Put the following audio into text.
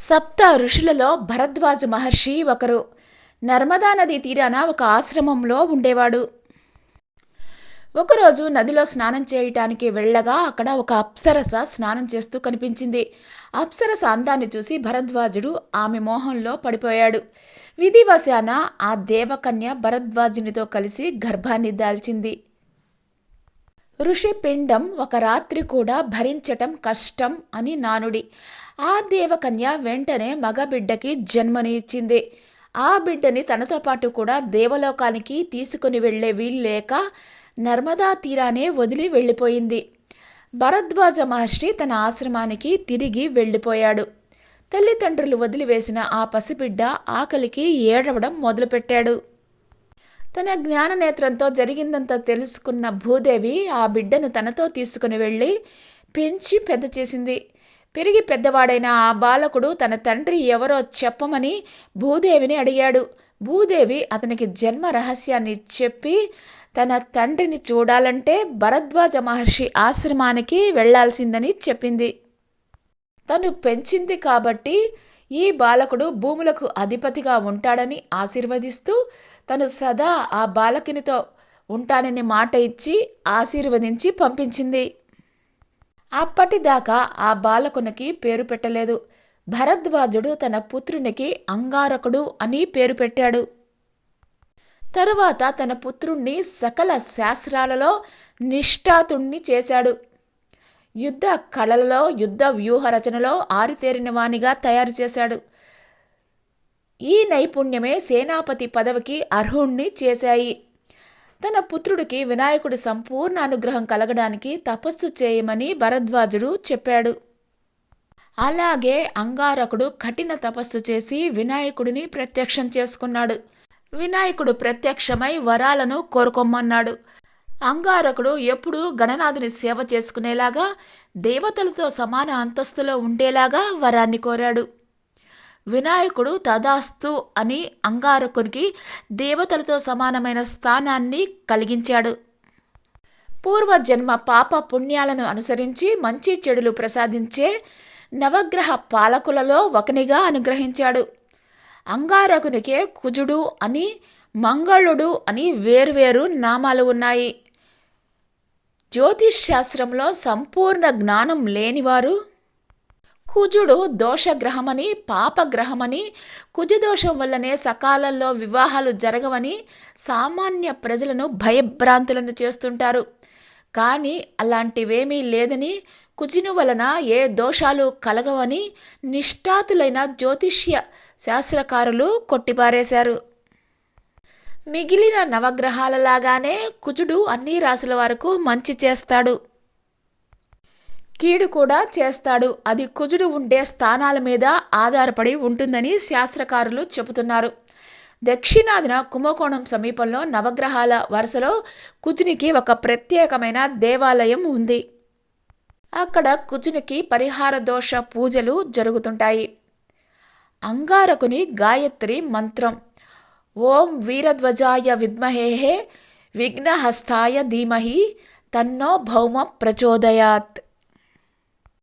సప్త ఋషులలో భరద్వాజ మహర్షి ఒకరు. నర్మదా నది తీరాన ఒక ఆశ్రమంలో ఉండేవాడు. ఒకరోజు నదిలో స్నానం చేయటానికి వెళ్ళగా అక్కడ ఒక అప్సరస స్నానం చేస్తూ కనిపించింది. అప్సరస అందాన్ని చూసి భరద్వాజుడు ఆమె మోహంలో పడిపోయాడు. విధివశాన ఆ దేవకన్య భరద్వాజునితో కలిసి గర్భాన్ని దాల్చింది. ఋషిపిండం ఒక రాత్రి కూడా భరించటం కష్టం అని నానుడి. ఆ దేవకన్య వెంటనే మగబిడ్డకి జన్మని ఇచ్చింది ఆ బిడ్డని తనతో పాటు కూడా దేవలోకానికి తీసుకుని వెళ్ళే వీలు లేక నర్మదా తీరానే వదిలి వెళ్ళిపోయింది. భరద్వాజ మహర్షి తన ఆశ్రమానికి తిరిగి వెళ్ళిపోయాడు. తల్లిదండ్రులు వదిలివేసిన ఆ పసిబిడ్డ ఆకలికి ఏడవడం మొదలుపెట్టాడు. తన జ్ఞాన నేత్రంతో జరిగిందంతా తెలుసుకున్న భూదేవి ఆ బిడ్డను తనతో తీసుకుని వెళ్ళి పెంచి పెద్ద చేసింది. పెరిగి పెద్దవాడైన ఆ బాలకుడు తన తండ్రి ఎవరో చెప్పమని భూదేవిని అడిగాడు. భూదేవి అతనికి జన్మ రహస్యాన్ని చెప్పి తన తండ్రిని చూడాలంటే భరద్వాజ మహర్షి ఆశ్రమానికి వెళ్ళాల్సిందని చెప్పింది. తను పెంచింది కాబట్టి ఈ బాలకుడు భూములకు అధిపతిగా ఉంటాడని ఆశీర్వదిస్తూ తను సదా ఆ బాలకునితో ఉంటానని మాట ఇచ్చి ఆశీర్వదించి పంపించింది. అప్పటిదాకా ఆ బాలకునికి పేరు పెట్టలేదు. భరద్వాజుడు తన పుత్రునికి అంగారకుడు అని పేరు పెట్టాడు. తరువాత తన పుత్రుణ్ణి సకల శాస్త్రాలలో నిష్ఠాతుణ్ణి చేశాడు. యుద్ధ కళలలో యుద్ధ వ్యూహ రచనలో ఆరితేరినవానిగా తయారు చేశాడు. ఈ నైపుణ్యమే సేనాపతి పదవికి అర్హుణ్ణి చేశాయి. తన పుత్రుడికి వినాయకుడి సంపూర్ణ అనుగ్రహం కలగడానికి తపస్సు చేయమని భరద్వాజుడు చెప్పాడు. అలాగే అంగారకుడు కఠిన తపస్సు చేసి వినాయకుడిని ప్రత్యక్షం చేసుకున్నాడు. వినాయకుడు ప్రత్యక్షమై వరాలను కోరుకోమన్నాడు అంగారకుడు ఎప్పుడూ గణనాథుని సేవ చేసుకునేలాగా దేవతలతో సమాన అంతస్తులో ఉండేలాగా వరాన్ని కోరాడు. వినాయకుడు తదాస్తు అని అంగారకునికి దేవతలతో సమానమైన స్థానాన్ని కలిగించాడు. పూర్వజన్మ పాప పుణ్యాలను అనుసరించి మంచి చెడులు ప్రసాదించే నవగ్రహ పాలకులలో ఒకనిగా అనుగ్రహించాడు. అంగారకునికే కుజుడు అని మంగళుడు అని వేర్వేరు నామాలు ఉన్నాయి. జ్యోతిష్ శాస్త్రంలో సంపూర్ణ జ్ఞానం లేనివారు? కుజుడు దోషగ్రహమని పాపగ్రహమని కుజదోషం వల్లనే సకాలంలో వివాహాలు జరగవని సామాన్య ప్రజలను భయభ్రాంతులను చేస్తుంటారు. కానీ అలాంటివేమీ లేదని కుజుని వలన ఏ దోషాలు కలగవని నిష్ఠాతులైన జ్యోతిష్య శాస్త్రకారులు కొట్టిపారేశారు. మిగిలిన నవగ్రహాలలాగానే కుజుడు అన్ని రాశుల వరకు మంచి చేస్తాడు. కీడు కూడా చేస్తాడు. అది కుజుడు ఉండే స్థానాల మీద ఆధారపడి ఉంటుందని శాస్త్రకారులు చెబుతున్నారు. దక్షిణాదిన కుంభకోణం సమీపంలో నవగ్రహాల వరుసలో కుజునికి ఒక ప్రత్యేకమైన దేవాలయం ఉంది. అక్కడ కుజునికి పరిహార దోష పూజలు జరుగుతుంటాయి. అంగారకుని గాయత్రి మంత్రం. ओं वीरध्वजा विमहे विघ्नहस्ताय धीमह तन्नो भौम प्रचोदयात्